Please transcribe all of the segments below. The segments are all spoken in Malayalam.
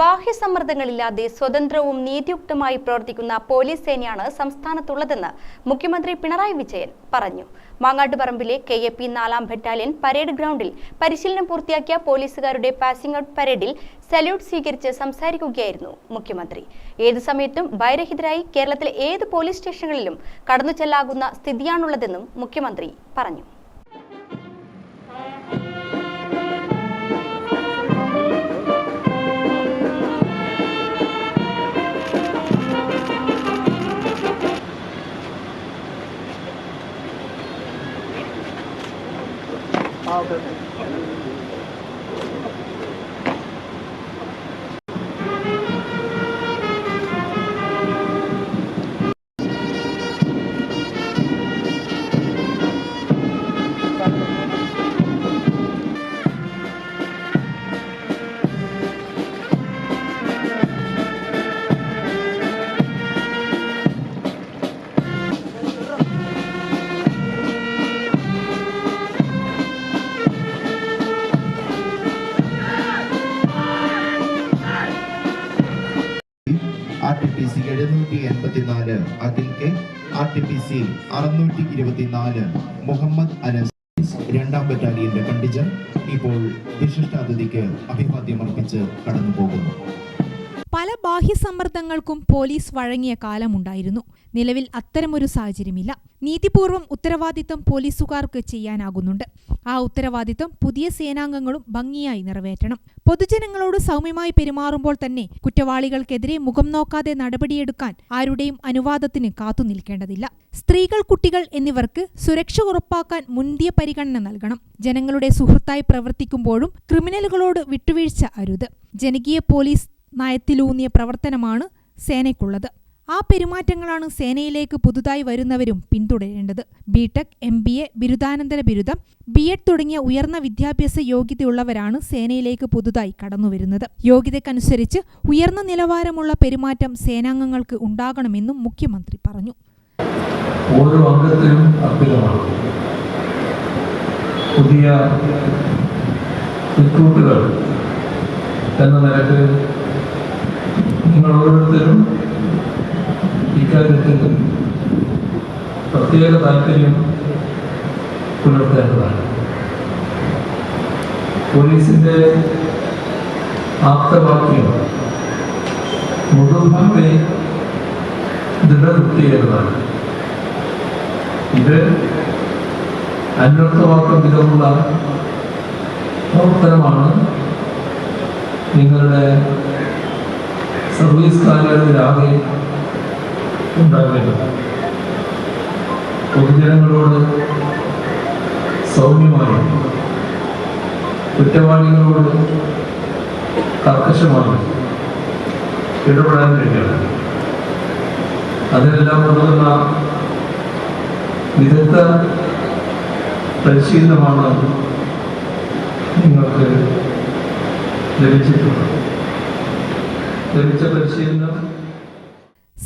ബാഹ്യസമ്മർദ്ദങ്ങളില്ലാതെ സ്വതന്ത്രവും നീതിയുക്തമായി പ്രവർത്തിക്കുന്ന പോലീസ് സേനയാണ് സംസ്ഥാനത്തുള്ളതെന്ന് മുഖ്യമന്ത്രി പിണറായി വിജയൻ പറഞ്ഞു. മാങ്ങാട്ടുപറമ്പിലെ കെ എ പി നാലാം ബറ്റാലിയൻ പരേഡ് ഗ്രൗണ്ടിൽ പരിശീലനം പൂർത്തിയാക്കിയ പോലീസുകാരുടെ പാസിംഗ് ഔട്ട് പരേഡിൽ സല്യൂട്ട് സ്വീകരിച്ച് സംസാരിക്കുകയായിരുന്നു മുഖ്യമന്ത്രി. ഏത് സമയത്തും ഭയരഹിതരായി കേരളത്തിലെ ഏത് പോലീസ് സ്റ്റേഷനുകളിലും കടന്നു ചെല്ലാകുന്ന സ്ഥിതിയാണുള്ളതെന്നും മുഖ്യമന്ത്രി പറഞ്ഞു. ആർ എഴുന്നൂറ്റി എൺപത്തിനാല് അതിൽ K R T P C അറുന്നൂറ്റി ഇരുപത്തിനാല് മുഹമ്മദ് അനസ് രണ്ടാം ബറ്റാലിയന്റെ കണ്ടിജൻ ഇപ്പോൾ വിശിഷ്ടാതിഥിക്ക് അഭിവാദ്യം കടന്നുപോകുന്നു. കടന്നു പോകുന്നു പല ബാഹ്യസമ്മർദ്ദങ്ങൾക്കും പോലീസ് വഴങ്ങിയ കാലമുണ്ടായിരുന്നു. നിലവിൽ അത്തരമൊരു സാഹചര്യമില്ല. നീതിപൂർവം ഉത്തരവാദിത്തം പോലീസുകാർക്ക് ചെയ്യാനാകുന്നുണ്ട്. ആ ഉത്തരവാദിത്തം പുതിയ സേനാംഗങ്ങളും ഭംഗിയായി നിറവേറ്റണം. പൊതുജനങ്ങളോട് സൗമ്യമായി പെരുമാറുമ്പോൾ തന്നെ കുറ്റവാളികൾക്കെതിരെ മുഖം നോക്കാതെ നടപടിയെടുക്കാൻ ആരുടെയും അനുവാദത്തിന് കാത്തുനിൽക്കേണ്ടതില്ല സ്ത്രീകൾ കുട്ടികൾ എന്നിവർക്ക് സുരക്ഷ ഉറപ്പാക്കാൻ മുന്തിയ പരിഗണന നൽകണം. ജനങ്ങളുടെ സുഹൃത്തായി പ്രവർത്തിക്കുമ്പോഴും ക്രിമിനലുകളോട് വിട്ടുവീഴ്ച അരുത്. ജനകീയ പോലീസ് നയത്തിലൂന്നിയ പ്രവർത്തനമാണ് സേനയ്ക്കുള്ളത്. ആ പെരുമാറ്റങ്ങളാണ് സേനയിലേക്ക് പുതുതായി വരുന്നവരും പിന്തുടരേണ്ടത്. ബിടെക് എം ബി എ ബിരുദാനന്തര ബിരുദം ബി എഡ് തുടങ്ങിയ ഉയർന്ന വിദ്യാഭ്യാസ യോഗ്യതയുള്ളവരാണ് സേനയിലേക്ക് പുതുതായി കടന്നുവരുന്നത്. യോഗ്യതയ്ക്കനുസരിച്ച് ഉയർന്ന നിലവാരമുള്ള പെരുമാറ്റം സേനാംഗങ്ങൾക്ക് ഉണ്ടാകണമെന്നും മുഖ്യമന്ത്രി പറഞ്ഞു. ഓരോ അംഗത്തിനും അർപ്പിതമാണ്. പുതിയ റിക്രൂട്ടുകൾ എന്ന നിലയ്ക്ക് നിങ്ങൾ ഓരോരുത്തരും ഇക്കാര്യത്തിൽ പ്രത്യേക താല്പര്യം പുലർത്തേണ്ടതാണ്. പോലീസിന്റെ ആപ്തവാക്യം മുഴുവൻ ദൃഢവൃത്തിയേണ്ടതാണ് ഇത് അന്വർത്ഥമാക്കും വിധമുള്ള പ്രവർത്തനമാണ് നിങ്ങളുടെ സർവീസ് കാലയളവിലാകെ ഉണ്ടാകേണ്ടത് പൊതുജനങ്ങളോട് സൗമ്യമായി കുറ്റവാളികളോട് കർക്കശമായി ഇടപെടാൻ കഴിയണം അതിനെല്ലാം ഉതകുന്ന വിദഗ്ധ പരിശീലനമാണ് നിങ്ങൾക്ക് ലഭിച്ചിട്ടുള്ളത്. ലഭിച്ച പരിശീലനം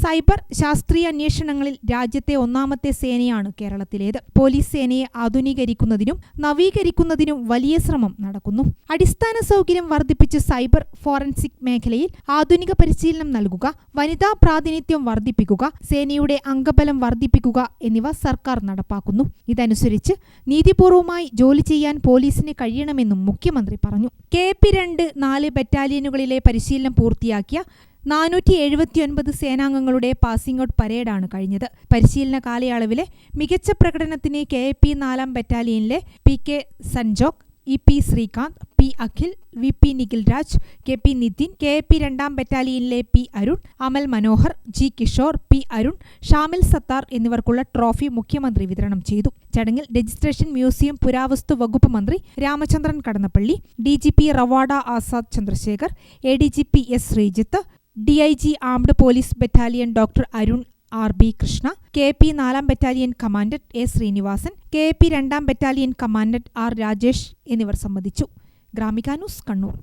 സൈബർ ശാസ്ത്രീയ അന്വേഷണങ്ങളിൽ രാജ്യത്തെ ഒന്നാമത്തെ സേനയാണ് കേരളത്തിലേത്. പോലീസ് സേനയെ ആധുനീകരിക്കുന്നതിനും നവീകരിക്കുന്നതിനും വലിയ ശ്രമം നടക്കുന്നു. അടിസ്ഥാന സൗകര്യം വർദ്ധിപ്പിച്ച് സൈബർ ഫോറൻസിക് മേഖലയിൽ ആധുനിക പരിശീലനം നൽകുക വനിതാ പ്രാതിനിധ്യം വർദ്ധിപ്പിക്കുക സേനയുടെ അംഗബലം വർദ്ധിപ്പിക്കുക എന്നിവ സർക്കാർ നടപ്പാക്കുന്നു. ഇതനുസരിച്ച് നീതിപൂർവമായി ജോലി ചെയ്യാൻ പോലീസിന് കഴിയണമെന്നും മുഖ്യമന്ത്രി പറഞ്ഞു. കെ പി രണ്ട് നാല് ബറ്റാലിയനുകളിലെ പരിശീലനം പൂർത്തിയാക്കിയ നാനൂറ്റി എഴുപത്തിയൊൻപത് സേനാംഗങ്ങളുടെ പാസിംഗ് ഔട്ട് പരേഡാണ് കഴിഞ്ഞത്. പരിശീലന കാലയളവിലെ മികച്ച പ്രകടനത്തിന് കെ എ പി നാലാം ബറ്റാലിയനിലെ P K Sanjok E P Srikanth P Akhil V P Nikhil Raj K P Nithin K A P രണ്ടാം ബറ്റാലിയനിലെ P Arun Amal Manohar G Kishore P Arun Shamil Sathar എന്നിവർക്കുള്ള trophy മുഖ്യമന്ത്രി വിതരണം ചെയ്തു. ചടങ്ങിൽ രജിസ്ട്രേഷൻ മ്യൂസിയം പുരാവസ്തു വകുപ്പ് മന്ത്രി Ramachandran Kadannappally D G P Ravada Azad Chandrasekhar A D G P S Sreejith D I G armed police battalion doctor Arun R B Krishna K P നാലാം battalion commander A Srinivasan K P രണ്ടാം ബറ്റാലിയൻ കമാൻഡർ ആർ രാജേഷ് എന്നിവർ സംബന്ധിച്ചു. ഗ്രാമിക ന്യൂസ് കണ്ണൂർ.